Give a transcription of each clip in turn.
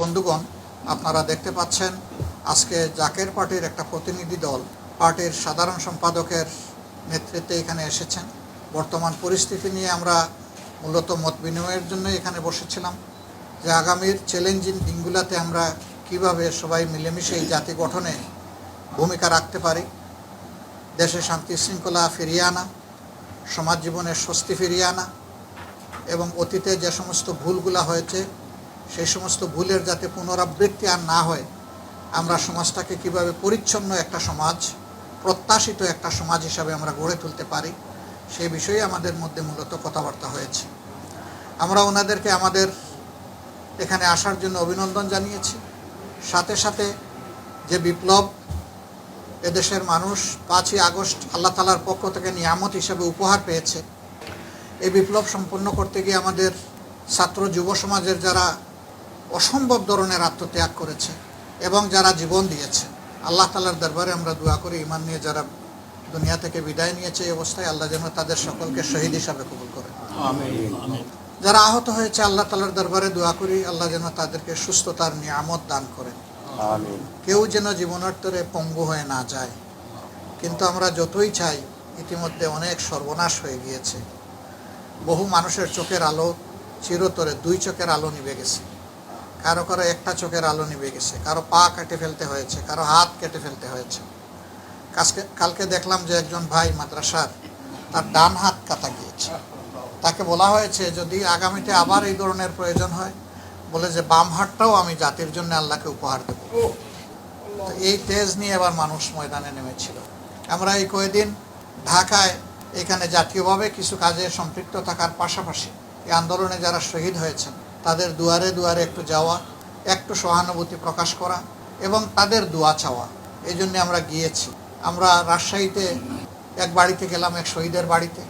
বন্ধুগণ, আপনারা দেখতে পাচ্ছেন আজকে জাকের পার্টির একটা প্রতিনিধি দল, পার্টির সাধারণ সম্পাদকের নেতৃত্বে এখানে এসেছেন। বর্তমান পরিস্থিতি নিয়ে আমরা মূলত মত বিনিময়ের জন্য এখানে বসেছিলাম। যে আগামীর চ্যালেঞ্জিং দিনগুলোতে আমরা কীভাবে সবাই মিলেমিশে এই জাতি গঠনে ভূমিকা রাখতে পারি, দেশে শান্তি শৃঙ্খলা ফিরিয়ে আনা, সমাজ জীবনের স্বস্তি ফিরিয়ে আনা এবং অতীতে যে সমস্ত ভুলগুলো হয়েছে সেই সমস্ত ভুলের যাতে পুনরাবৃত্তি আর না হয়, আমরা সমাজটাকে কীভাবে পরিচ্ছন্ন একটা সমাজ, প্রত্যাশিত একটা সমাজ হিসাবে আমরা গড়ে তুলতে পারি সেই বিষয়ে আমাদের মধ্যে মূলত কথাবার্তা হয়েছে। আমরা ওনাদেরকে আমাদের এখানে আসার জন্য অভিনন্দন জানিয়েছি। সাথে সাথে যে বিপ্লব এদেশের মানুষ পাঁচই আগস্ট আল্লাহ তালার পক্ষ থেকে নিয়ামত হিসেবে উপহার পেয়েছে, এই বিপ্লব সম্পন্ন করতে গিয়ে আমাদের ছাত্র যুব সমাজের যারা অসম্ভব ধরনের আত্মত্যাগ করেছে এবং যারা জীবন দিয়েছে। আল্লাহ তালার দরবারে আমরা দোয়া করি ইমান নিয়ে যারা দুনিয়া থেকে বিদায় নিয়েছে এই অবস্থায় আল্লাহ যেন তাদের সকলকে শহীদ হিসাবে কবুল করে। যারা আহত হয়েছে আল্লাহ তালার দরবারে দোয়া করি আল্লাহ যেন তাদেরকে সুস্থতার নিয়ামত দান করেন। কেউ যেন জীবনার্থরে পঙ্গু হয়ে না যায়। কিন্তু আমরা যতই চাই ইতিমধ্যে অনেক সর্বনাশ হয়ে গিয়েছে। বহু মানুষের চোখের আলো চিরতরে দুই চোখের আলো নিভে গেছে। কারও কারও একটা চোখের আলো নিভে গেছে কারও পা কেটে ফেলতে হয়েছে কারও হাত কেটে ফেলতে হয়েছে। কালকে কালকে দেখলাম যে একজন ভাই মাদ্রাসার তার ডান হাত কাটা গিয়েছে। তাকে বলা হয়েছে যদি আগামীতে আবার এই ধরনের প্রয়োজন হয় বলে যে বাম হাতটাও আমি জাতির জন্য আল্লাহকে উপহার দেব। তো এই তেজ নিয়ে এবার মানুষ ময়দানে নেমেছিল। আমরা এই কয়েকদিন ঢাকায় এখানে জাতীয়ভাবে কিছু কাজে সম্পৃক্ত থাকার পাশাপাশি এই আন্দোলনে যারা শহীদ হয়েছেন তাদের দুয়ারে দুয়ারে একটু যাওয়া, একটু সহানুভূতি প্রকাশ করা এবং তাদের দোয়া চাওয়া। এই জন্যে আমরা গিয়েছি। আমরা রাজশাহীতে এক বাড়িতে গেলাম, এক শহীদের বাড়িতে।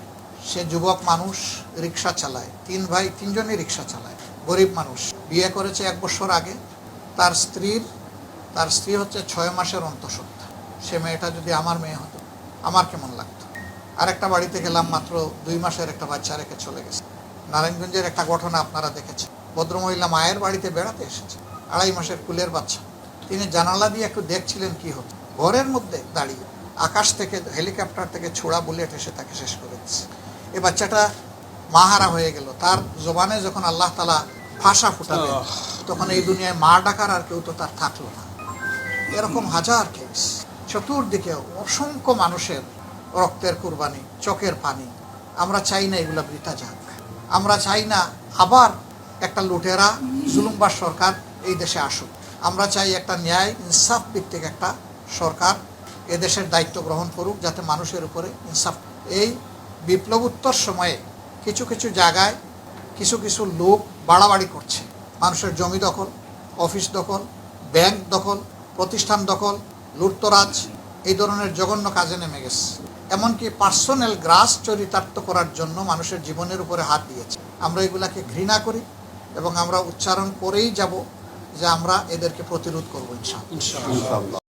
সে যুবক মানুষ রিক্সা চালায়। তিন ভাই, তিনজনই রিক্সা চালায়। গরিব মানুষ। বিয়ে করেছে এক বছর আগে। তার স্ত্রীর, তার স্ত্রী হচ্ছে ছয় মাসের অন্তঃসত্ত্বা। সে মেয়েটা যদি আমার মেয়ে হতো, আমার কেমন লাগতো? আরেকটা বাড়িতে গেলাম মাত্র দুই মাসের একটা বাচ্চা রেখে চলে গেছে। নারায়ণগঞ্জের একটা ঘটনা আপনারা দেখেছেন। ভদ্রমহিলা মায়ের বাড়িতে বেড়াতে এসেছে। আড়াই মাসের কুলের বাচ্চা। তিনি জানালা দিয়ে একটু দেখছিলেন কি হতো ঘরের মধ্যে দাঁড়িয়ে আকাশ থেকে হেলিকপ্টার থেকে ছোড়া বুলেট এসে তাকে শেষ করে দিচ্ছে এই বাচ্চাটা মাহারা হয়ে গেল। তার জবানে যখন আল্লাহ তালা ভাষা ফুটাবে তখন এই দুনিয়ায় মা ডাকার আর কেউ তো তার থাকল না। এরকম হাজার কেস চতুর্দিকে অসংখ্য মানুষের রক্তের কুরবানি চোখের পানি। আমরা চাই না এগুলো বৃথা যাক। আমরা চাই না আবার একটা লুটেরা জুলুমবার সরকার এই দেশে আসুক। আমরা চাই একটা ন্যায়, ইনসাফ ভিত্তিক একটা সরকার এদেশের দায়িত্ব গ্রহণ করুক, যাতে মানুষের উপরে ইনসাফ, এই বিপ্লবোত্তর সময়ে কিছু কিছু জায়গায় কিছু কিছু লোক বাড়াবাড়ি করছে। মানুষের জমি দখল, অফিস দখল, ব্যাংক দখল, প্রতিষ্ঠান দখল, লুটতরাজ, এই ধরনের জঘন্য কাজে নেমে গেছে। এমনকি পার্সোনাল গ্রাস চরিতার্থ করার জন্য মানুষের জীবনের উপরে হাত দিয়েছে। আমরা এগুলাকে ঘৃণা করি এবং আমরা উচ্চারণ করেই যাব যে আমরা এদেরকে প্রতিরোধ করব ইনশাআল্লাহ।